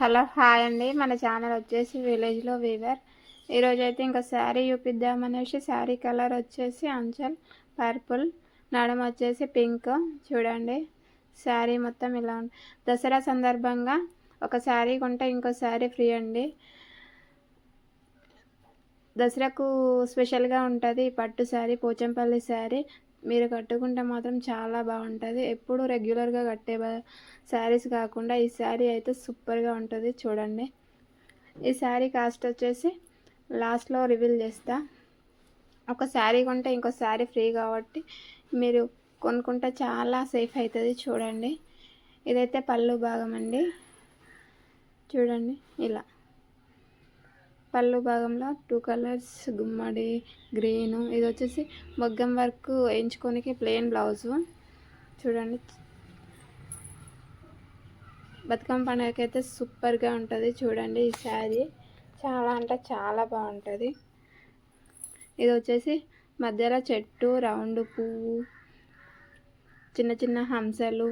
Hello hi అండి. మన channel వచ్చేసి విలేజ్లో వీవర్. ఈరోజు అయితే ఇంకా శారీ చూపిద్దామనేసి శారీ కలర్ వచ్చేసి అంచల్ పర్పుల్ నడమ వచ్చేసి పింక్. చూడండి శారీ మొత్తం ఇలా ఉంది. దసరా సందర్భంగా ఒక శారీ కొంటే ఇంకో శారీ ఫ్రీ అండి. దసరాకు స్పెషల్గా ఉంటుంది పట్టు శారీ పోచంపల్లి శారీ. మీరు కట్టుకుంటే మాత్రం చాలా బాగుంటుంది. ఎప్పుడు రెగ్యులర్గా కట్టే శారీస్ కాకుండా ఈ శారీ అయితే సూపర్గా ఉంటుంది చూడండి. ఈ శారీ కాస్ట్ వచ్చేసి లాస్ట్లో రివీల్ చేస్తా. ఒక శారీ కొంటే ఇంకో శారీ ఫ్రీ కాబట్టి మీరు కొనుక్కుంటే చాలా సేఫ్ అవుతుంది చూడండి. ఇదైతే పళ్ళు భాగం అండి. చూడండి ఇలా. పళ్ళు భాగంలో టూ కలర్స్ గుమ్మడి గ్రీన్ ఇది వచ్చేసి మొగ్గం వర్క్ వేయించుకోనికి ప్లెయిన్ బ్లౌజు చూడండి. బతుకమ్మ పండుగకి అయితే సూపర్గా ఉంటుంది. చూడండి ఈ శారీ. చాలా అంటే చాలా బాగుంటుంది. ఇది వచ్చేసి మధ్యలో చెట్టు రౌండ్ పువ్వు చిన్న చిన్న హంసలు.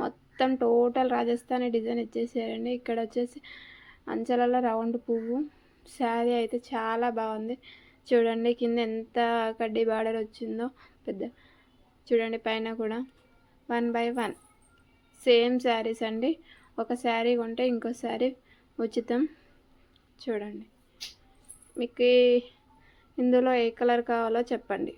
మొత్తం టోటల్ రాజస్థానీ డిజైన్ ఇచ్చేసారండి ఇక్కడ వచ్చేసి అంచెలలో రౌండ్ పువ్వు. శారీ అయితే చాలా బాగుంది. చూడండి కింద ఎంత కడ్డీ బార్డర్ వచ్చిందో పెద్ద. చూడండి పైన కూడా one by one. Same saris అండి. ఒక శారీ కొంటే ఇంకో శారీ ఉచితం. చూడండి. మీకు ఇందులో ఏ కలర్ కావాలో చెప్పండి.